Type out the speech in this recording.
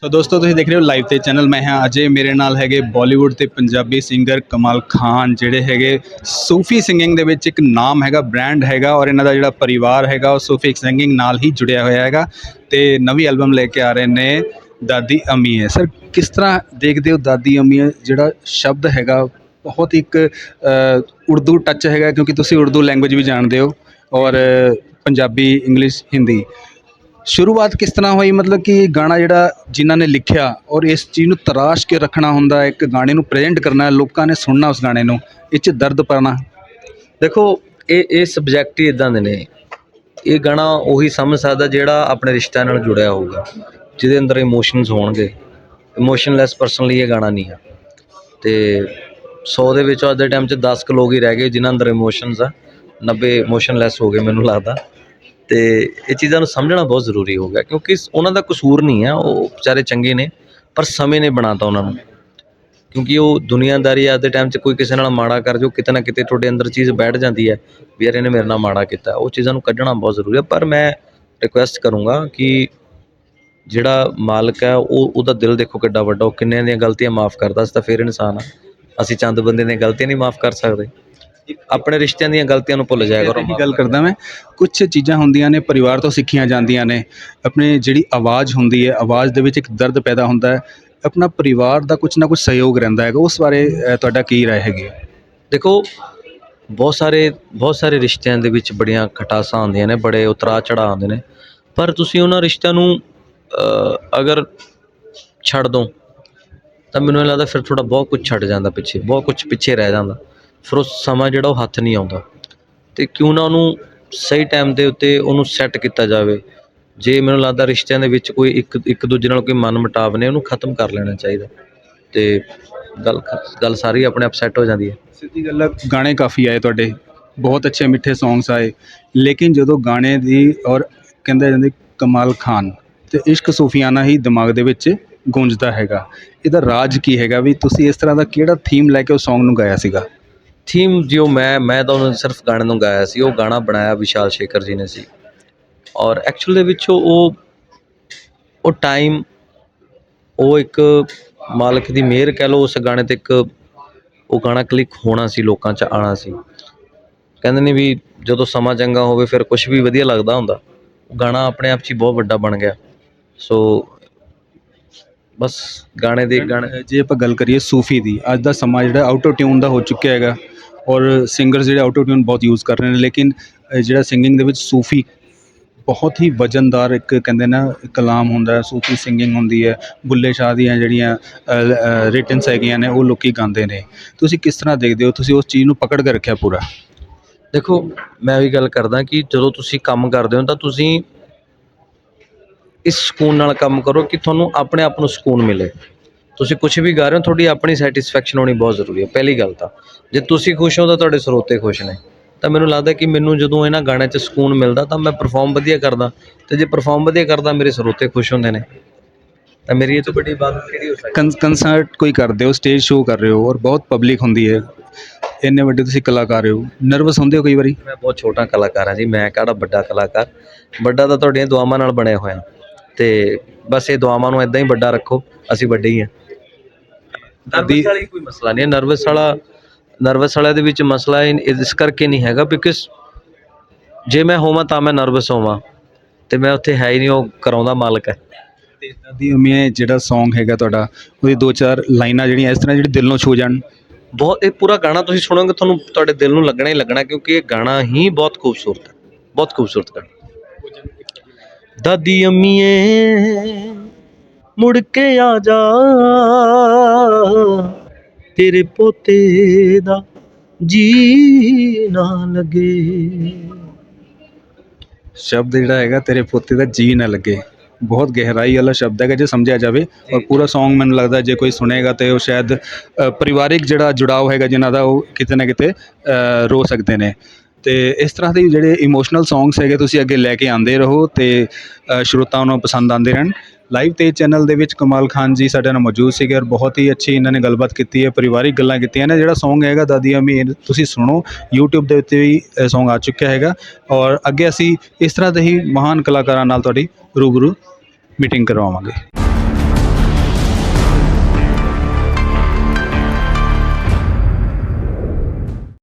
ਸੋ ਦੋਸਤੋ, ਤੁਸੀਂ ਦੇਖ ਰਹੇ ਹੋ ਲਾਈਵ ਤੇ ਚੈਨਲ ਮੈਂ ਹਾਂ ਅਜੇ, ਮੇਰੇ ਨਾਲ ਹੈਗੇ ਬਾਲੀਵੁੱਡ ਤੇ ਪੰਜਾਬੀ ਸਿੰਗਰ ਕਮਾਲ ਖਾਨ, ਜਿਹੜੇ ਹੈਗੇ ਸੂਫੀ ਸਿੰਗਿੰਗ ਦੇ ਵਿੱਚ ਇੱਕ ਨਾਮ ਹੈਗਾ ਬ੍ਰਾਂਡ ਹੈਗਾ ਔਰ ਇਹਨਾਂ ਦਾ ਜਿਹੜਾ ਪਰਿਵਾਰ ਹੈਗਾ, ਉਹ ਸੂਫੀ ਸਿੰਗਿੰਗ ਨਾਲ ਹੀ ਜੁੜਿਆ ਹੋਇਆ ਹੈਗਾ। ਤੇ ਨਵੀਂ ਐਲਬਮ ਲੈ ਕੇ ਆ ਰਹੇ ਨੇ ਦਾਦੀ ਅਮੀ ਸਰ ਕਿਸ ਤਰ੍ਹਾਂ ਦੇਖਦੇ ਹੋ ਦਾਦੀ ਅਮੀ ਜਿਹੜਾ ਸ਼ਬਦ ਹੈਗਾ, ਬਹੁਤ ਇੱਕ ਉਰਦੂ ਟੱਚ ਹੈਗਾ, ਕਿਉਂਕਿ ਤੁਸੀਂ ਉਰਦੂ ਲੈਂਗੁਏਜ ਵੀ ਜਾਣਦੇ ਹੋ ਔਰ ਪੰਜਾਬੀ ਇੰਗਲਿਸ਼ ਹਿੰਦੀ ਸ਼ੁਰੂਆਤ ਕਿਸ ਤਰ੍ਹਾਂ ਹੋਈ? ਮਤਲਬ ਕਿ ਗਾਣਾ ਜਿਹੜਾ ਜਿਨ੍ਹਾਂ ਨੇ ਲਿਖਿਆ ਔਰ ਇਸ ਚੀਜ਼ ਨੂੰ ਤਰਾਸ਼ ਕੇ ਰੱਖਣਾ ਹੁੰਦਾ ਇੱਕ ਗਾਣੇ ਨੂੰ ਪ੍ਰੈਜ਼ੈਂਟ ਕਰਨਾ ਲੋਕਾਂ ਨੇ ਸੁਣਨਾ ਉਸ ਗਾਣੇ ਨੂੰ। ਇਹ 'ਚ ਦਰਦ ਪਾਣਾ ਦੇਖੋ, ਇਹ ਇਹ ਸਬਜੈਕਟ ਹੀ ਇਦਾਂ ਦੇ ਨੇ। ਇਹ ਗਾਣਾ ਉਹੀ ਸਮਝ ਸਕਦਾ ਜਿਹੜਾ ਆਪਣੇ ਰਿਸ਼ਤਿਆਂ ਨਾਲ ਜੁੜਿਆ ਹੋਊਗਾ, ਜਿਹਦੇ ਅੰਦਰ ਇਮੋਸ਼ਨਸ ਹੋਣਗੇ। ਇਮੋਸ਼ਨਲੈਸ ਪਰਸਨ ਲਈ ਇਹ ਗਾਣਾ ਨਹੀਂ ਆ ਤੇ 100 ਦੇ ਵਿੱਚੋਂ ਅੱਜ ਦੇ ਟਾਈਮ 'ਚ 10 ਕੁ ਲੋਕ ਹੀ ਰਹਿ ਗਏ ਜਿਨ੍ਹਾਂ ਅੰਦਰ ਇਮੋਸ਼ਨਸ ਆ। 90 ਇਮੋਸ਼ਨਲੈਸ ਹੋ ਗਏ ਮੈਨੂੰ ਲੱਗਦਾ। ਅਤੇ ਇਹ ਚੀਜ਼ਾਂ ਨੂੰ ਸਮਝਣਾ ਬਹੁਤ ਜ਼ਰੂਰੀ ਹੋ ਗਿਆ, ਕਿਉਂਕਿ ਉਹਨਾਂ ਦਾ ਕਸੂਰ ਨਹੀਂ ਆ ਉਹ ਵਿਚਾਰੇ ਚੰਗੇ ਨੇ, ਪਰ ਸਮੇਂ ਨੇ ਬਣਾਤਾ ਉਹਨਾਂ ਨੂੰ। ਕਿਉਂਕਿ ਉਹ ਦੁਨੀਆਦਾਰੀ ਅੱਜ ਦੇ ਟਾਈਮ 'ਚ ਕੋਈ ਕਿਸੇ ਨਾਲ ਮਾੜਾ ਕਰ ਜੋ, ਕਿਤੇ ਨਾ ਕਿਤੇ ਤੁਹਾਡੇ ਅੰਦਰ ਚੀਜ਼ ਬੈਠ ਜਾਂਦੀ ਹੈ, ਵੀ ਯਾਰ ਇਹਨੇ ਮੇਰੇ ਨਾਲ ਮਾੜਾ ਕੀਤਾ। ਉਹ ਚੀਜ਼ਾਂ ਨੂੰ ਕੱਢਣਾ ਬਹੁਤ ਜ਼ਰੂਰੀ ਹੈ, ਪਰ ਮੈਂ ਰਿਕੁਐਸਟ ਕਰੂੰਗਾ ਕਿ ਜਿਹੜਾ ਮਾਲਕ ਹੈ, ਉਹ, ਉਹਦਾ ਦਿਲ ਦੇਖੋ ਕਿੱਡਾ ਵੱਡਾ, ਉਹ ਕਿੰਨਿਆਂ ਦੀਆਂ ਗਲਤੀਆਂ ਮਾਫ ਕਰਦਾ, ਅਸੀਂ ਤਾਂ ਫਿਰ ਇਨਸਾਨ ਆ। ਅਸੀਂ ਚੰਦ ਬੰਦੇ ਦੀਆਂ ਗਲਤੀਆਂ ਨਹੀਂ ਮਾਫ ਕਰ ਸਕਦੇ। ਆਪਣੇ ਰਿਸ਼ਤਿਆਂ ਦੀਆਂ ਗਲਤੀਆਂ ਨੂੰ ਭੁੱਲ ਜਾਇਆ ਕਰੋ ਗੱਲ ਕਰਦਾ ਮੈਂ। ਕੁਝ ਚੀਜ਼ਾਂ ਹੁੰਦੀਆਂ ਨੇ ਪਰਿਵਾਰ ਤੋਂ ਸਿੱਖੀਆਂ ਜਾਂਦੀਆਂ ਨੇ। ਆਪਣੇ ਜਿਹੜੀ ਆਵਾਜ਼ ਹੁੰਦੀ ਹੈ ਆਵਾਜ਼ ਦੇ ਵਿੱਚ ਇੱਕ ਦਰਦ ਪੈਦਾ ਹੁੰਦਾ ਹੈ। ਆਪਣਾ ਪਰਿਵਾਰ ਦਾ ਕੁਝ ਨਾ ਕੁਝ ਸਹਿਯੋਗ ਰਹਿੰਦਾ ਹੈਗਾ। ਉਸ ਬਾਰੇ ਅ, ਤੁਹਾਡਾ ਕੀ ਰਾਏ ਹੈਗੀ ਹੈ? ਦੇਖੋ ਬਹੁਤ ਸਾਰੇ ਬਹੁਤ ਸਾਰੇ ਰਿਸ਼ਤਿਆਂ ਦੇ ਵਿੱਚ ਬੜੀਆਂ ਖਟਾਸਾਂ ਆਉਂਦੀਆਂ ਨੇ ਬੜੇ ਉਤਰਾ ਚੜਾ ਆਉਂਦੇ ਨੇ। ਪਰ ਤੁਸੀਂ ਉਹਨਾਂ ਰਿਸ਼ਤਿਆਂ ਨੂੰ ਅ, ਅਗਰ ਛੱਡ ਦੋ ਤਾਂ ਮੈਨੂੰ ਇਹ ਲੱਗਦਾ ਫਿਰ ਥੋੜਾ ਬਹੁਤ ਕੁਝ ਛੱਡ ਜਾਂਦਾ ਪਿੱਛੇ ਬਹੁਤ ਕੁਝ ਪਿੱਛੇ ਰਹਿ ਜਾਂਦਾ। ਫਿਰ ਉਹ ਸਮਾਂ ਜਿਹੜਾ ਉਹ ਹੱਥ ਨਹੀਂ ਆਉਂਦਾ। ਅਤੇ ਕਿਉਂ ਨਾ ਉਹਨੂੰ ਸਹੀ ਟਾਈਮ ਦੇ ਉੱਤੇ ਉਹਨੂੰ ਸੈੱਟ ਕੀਤਾ ਜਾਵੇ। ਜੇ ਮੈਨੂੰ ਲੱਗਦਾ ਰਿਸ਼ਤਿਆਂ ਦੇ ਵਿੱਚ ਕੋਈ ਇੱਕ ਇੱਕ ਦੂਜੇ ਨਾਲ ਕੋਈ ਮਨ ਮੁਟਾਵ ਨੇ, ਉਹਨੂੰ ਖਤਮ ਕਰ ਲੈਣਾ ਚਾਹੀਦਾ। ਅਤੇ ਗੱਲ ਗੱਲ ਸਾਰੀ ਆਪਣੇ ਆਪ ਸੈੱਟ ਹੋ ਜਾਂਦੀ ਹੈ। ਸਿੱਧੀ ਗੱਲ ਹੈ ਗਾਣੇ ਕਾਫੀ ਆਏ ਤੁਹਾਡੇ। ਬਹੁਤ ਅੱਛੇ ਮਿੱਠੇ ਸੌਂਗਸ ਆਏ। ਲੇਕਿਨ ਜਦੋਂ ਗਾਣੇ ਦੀ ਔਰ ਕਹਿੰਦੇ ਜਾਂਦੇ ਕਮਾਲ ਖਾਨ, ਤੇ ਇਸ਼ਕ ਸੂਫੀਆਨਾ ਹੀ ਦਿਮਾਗ ਦੇ ਵਿੱਚ ਗੂੰਜਦਾ ਹੈਗਾ। ਇਹਦਾ ਰਾਜ ਕੀ ਹੈਗਾ ਵੀ ਤੁਸੀਂ ਇਸ ਤਰ੍ਹਾਂ ਦਾ ਕਿਹੜਾ ਥੀਮ ਲੈ ਕੇ ਉਹ ਸੌਂਗ ਨੂੰ ਗਾਇਆ ਸੀਗਾ? ਥੀਮ ਜੋ ਮੈਂ ਮੈਂ ਤਾਂ ਉਹਨੂੰ ਸਿਰਫ ਗਾਣੇ ਨੂੰ ਗਾਇਆ ਸੀ, ਉਹ ਗਾਣਾ ਬਣਾਇਆ ਵਿਸ਼ਾਲ ਸ਼ੇਖਰ ਜੀ ਨੇ ਸੀ। ਔਰ ਐਕਚੁਅਲ ਦੇ ਵਿੱਚ ਉਹ, ਉਹ- ਟਾਈਮ ਉਹ ਇੱਕ ਮਾਲਕ ਦੀ ਮਿਹਰ ਕਹਿ ਲਓ, ਉਸ ਗਾਣੇ ਤੇ ਇੱਕ ਉਹ ਗਾਣਾ ਕਲਿੱਕ ਹੋਣਾ ਸੀ, ਲੋਕਾਂ 'ਚ ਆਣਾ ਸੀ। ਕਹਿੰਦੇ ਨੇ ਵੀ ਜਦੋਂ ਸਮਾਂ ਚੰਗਾ ਹੋਵੇ ਫਿਰ ਕੁਝ ਵੀ ਵਧੀਆ ਲੱਗਦਾ ਹੁੰਦਾ। ਗਾਣਾ ਆਪਣੇ ਆਪ 'ਚ ਹੀ ਬਹੁਤ ਵੱਡਾ ਬਣ ਗਿਆ। ਸੋ ਬਸ ਗਾਣੇ ਦੇ ਗਾਣੇ। ਜੇ ਆਪਾਂ ਗੱਲ ਕਰੀਏ ਸੂਫੀ ਦੀ ਅੱਜ ਦਾ ਸਮਾਂ ਜਿਹੜਾ ਆਊਟੋ ਟਿਊਨ ਦਾ ਹੋ ਚੁੱਕਿਆ ਹੈਗਾ ਔਰ ਸਿੰਗਰਸ ਜਿਹੜੇ ਆਊਟੋ ਟਿਊਨ ਬਹੁਤ ਯੂਜ਼ ਕਰ ਰਹੇ ਨੇ ਲੇਕਿਨ ਜਿਹੜਾ ਸਿੰਗਿੰਗ ਦੇ ਵਿੱਚ ਸੂਫੀ ਬਹੁਤ ਹੀ ਵਜਨਦਾਰ ਇੱਕ ਕਹਿੰਦੇ ਨਾ ਕਲਾਮ ਹੁੰਦਾ ਹੈ ਸੂਫੀ ਸਿੰਗਿੰਗ ਹੁੰਦੀ ਹੈ ਬੁੱਲੇ ਸ਼ਾਹ ਦੀਆਂ ਜਿਹੜੀਆਂ ਰਿਟਨਸ ਹੈਗੀਆਂ ਨੇ ਉਹ ਲੋਕੀ ਗਾਉਂਦੇ ਨੇ। ਤੁਸੀਂ ਕਿਸ ਤਰ੍ਹਾਂ ਦੇਖਦੇ ਹੋ ਤੁਸੀਂ ਉਸ ਚੀਜ਼ ਨੂੰ ਪਕੜ ਕੇ ਰੱਖਿਆ ਪੂਰਾ? ਦੇਖੋ ਮੈਂ ਵੀ ਗੱਲ ਕਰਦਾ ਕਿ ਜਦੋਂ ਤੁਸੀਂ ਕੰਮ ਕਰਦੇ ਹੋ ਤਾਂ ਤੁਸੀਂ ਇਸ ਸਕੂਨ ਨਾਲ ਕੰਮ ਕਰੋ ਕਿ ਤੁਹਾਨੂੰ ਆਪਣੇ ਆਪ ਨੂੰ ਸਕੂਨ ਮਿਲੇ। ਤੁਸੀਂ ਕੁਝ ਵੀ ਗਾ ਰਹੇ ਹੋ ਤੁਹਾਡੀ ਆਪਣੀ ਸੈਟੀਸਫੈਕਸ਼ਨ ਹੋਣੀ ਬਹੁਤ ਜ਼ਰੂਰੀ ਹੈ। ਪਹਿਲੀ ਗੱਲ ਤਾਂ ਜੇ ਤੁਸੀਂ ਖੁਸ਼ ਹੋ ਤਾਂ ਤੁਹਾਡੇ ਸਰੋਤੇ ਖੁਸ਼ ਨੇ। ਤਾਂ ਮੈਨੂੰ ਲੱਗਦਾ ਕਿ ਮੈਨੂੰ ਜਦੋਂ ਇਹਨਾਂ ਗਾਣਿਆਂ 'ਚ ਸਕੂਨ ਮਿਲਦਾ ਤਾਂ ਮੈਂ ਪਰਫਾਰਮ ਵਧੀਆ ਕਰਦਾ। ਤੇ ਜੇ ਪਰਫਾਰਮ ਵਧੀਆ ਕਰਦਾ ਮੇਰੇ ਸਰੋਤੇ ਖੁਸ਼ ਹੁੰਦੇ ਨੇ। ਤਾਂ ਮੇਰੀ ਇਹ ਤੋਂ ਵੱਡੀ ਬਾਤ ਕਿਹੜੀ ਹੋ ਸਕਦੀ ਕੰਸਰਟ ਕੋਈ ਕਰਦੇ ਹੋ ਸਟੇਜ ਸ਼ੋਅ ਕਰ ਰਹੇ ਹੋ ਔਰ ਬਹੁਤ ਪਬਲਿਕ ਹੁੰਦੀ ਹੈ। ਇੰਨੇ ਵੱਡੇ ਤੁਸੀਂ ਕਲਾਕਾਰ ਹੋ। ਨਰਵਸ ਹੁੰਦੇ ਹੋ ਕਈ ਵਾਰੀ? ਮੈਂ ਬਹੁਤ ਛੋਟਾ ਕਲਾਕਾਰ ਹਾਂ ਜੀ ਮੈਂ ਕਿਹੜਾ ਵੱਡਾ ਕਲਾਕਾਰ? ਵੱਡਾ ਤਾਂ ਤੁਹਾਡੀਆਂ ਦੁਆਵਾਂ ਨਾਲ ਬਣਿਆ ਹੋਇਆ। ਤੇ ਬਸ ਇਹ ਦੁਆਵਾਂ ਨੂੰ ਇਦਾਂ ਹੀ ਵੱਡਾ ਰੱਖੋ ਅਸੀਂ ਵੱਡੇ ਹੀ ਹਾਂ। ਨਰਵਸ ਵਾਲੀ ਕੋਈ ਮਸਲਾ ਨਹੀਂ ਹੈ? ਨਰਵਸ ਵਾਲਾ ਨਰਵਸ ਵਾਲੇ ਦੇ ਵਿੱਚ ਮਸਲਾ ਇਸ ਕਰਕੇ ਨਹੀਂ ਹੈਗਾ ਬਿਕਾਜ਼ ਜੇ ਮੈਂ ਹੋਵਾਂ ਤਾਂ ਮੈਂ ਨਰਵਸ ਹੋਵਾਂ ਤੇ ਮੈਂ ਉੱਥੇ ਹੈ ਹੀ ਨਹੀਂ ਉਹ ਕਰਾਉਂਦਾ ਮਾਲਕ ਹੈ। ਤੇ ਦਾਦੀ ਅਮੀਏ ਜਿਹੜਾ Song ਹੈਗਾ ਤੁਹਾਡਾ ਉਹਦੀ ਦੋ ਚਾਰ ਲਾਈਨਾਂ ਜਿਹੜੀਆਂ ਇਸ ਤਰ੍ਹਾਂ ਜਿਹੜੀ ਦਿਲ ਨੂੰ ਛੂ ਜਾਣ। ਬਹੁਤ ਇਹ ਪੂਰਾ ਗਾਣਾ ਤੁਸੀਂ ਸੁਣੋਗੇ ਤੁਹਾਨੂੰ ਤੁਹਾਡੇ ਦਿਲ ਨੂੰ ਲੱਗਣਾ ਹੀ ਲੱਗਣਾ ਕਿਉਂਕਿ ਇਹ ਗਾਣਾ ਹੀ ਬਹੁਤ ਖੂਬਸੂਰਤ ਹੈ ਬਹੁਤ ਖੂਬਸੂਰਤ ਗਾਣਾ। ਦਾਦੀ ਅੰਮੀਏ, ਮੁੜ ਕੇ ਆ ਜਾ। ਤੇਰੇ ਪੋਤੇ ਦਾ ਜੀ ਨਾ ਲੱਗੇ। ਸ਼ਬਦ ਜਿਹੜਾ ਹੈਗਾ, ਤੇਰੇ ਪੋਤੇ ਦਾ ਜੀ ਨਾ ਲੱਗੇ। ਬਹੁਤ ਗਹਿਰਾਈ ਵਾਲਾ ਸ਼ਬਦ ਹੈਗਾ ਜੇ ਸਮਝਿਆ ਜਾਵੇ, ਔਰ ਪੂਰਾ Song ਮੈਨੂੰ ਲੱਗਦਾ ਜੇ ਕੋਈ ਸੁਣੇਗਾ ਤੇ ਉਹ ਸ਼ਾਇਦ ਪਰਿਵਾਰਿਕ ਜਿਹੜਾ ਜੁੜਾਵ ਹੈਗਾ ਜਿਨ੍ਹਾਂ ਦਾ ਉਹ ਕਿਤੇ ਨਾ ਕਿਤੇ ਰੋ ਸਕਦੇ ਨੇ। ਅਤੇ ਇਸ ਤਰ੍ਹਾਂ ਦੇ ਜਿਹੜੇ ਇਮੋਸ਼ਨਲ ਸੌਂਗਸ ਹੈਗੇ ਤੁਸੀਂ ਅੱਗੇ ਲੈ ਕੇ ਆਉਂਦੇ ਰਹੋ ਅਤੇ ਅ, ਸਰੋਤਾਵਾਂ ਨੂੰ ਪਸੰਦ ਆਉਂਦੇ ਰਹਿਣ। ਲਾਈਵ ਤੇ ਚੈਨਲ ਦੇ ਵਿੱਚ ਕਮਾਲ ਖਾਨ ਜੀ ਸਾਡੇ ਨਾਲ ਮੌਜੂਦ ਸੀਗੇ ਔਰ ਬਹੁਤ ਹੀ ਅੱਛੀ ਇਹਨਾਂ ਨੇ ਗੱਲਬਾਤ ਕੀਤੀ ਹੈ ਪਰਿਵਾਰਿਕ ਗੱਲਾਂ ਕੀਤੀਆਂ ਨੇ। ਜਿਹੜਾ ਸੌਂਗ ਹੈਗਾ ਦਾਦੀ ਅਮੀ ਤੁਸੀਂ ਸੁਣੋ ਯੂਟਿਊਬ ਦੇ ਉੱਤੇ ਵੀ ਇਹ ਸੌਂਗ ਆ ਚੁੱਕਿਆ ਹੈਗਾ। ਔਰ ਅੱਗੇ ਅਸੀਂ ਇਸ ਤਰ੍ਹਾਂ ਦੇ ਹੀ ਮਹਾਨ ਕਲਾਕਾਰਾਂ ਨਾਲ ਤੁਹਾਡੀ ਰੂਬਰੂ ਮੀਟਿੰਗ ਕਰਵਾਵਾਂਗੇ।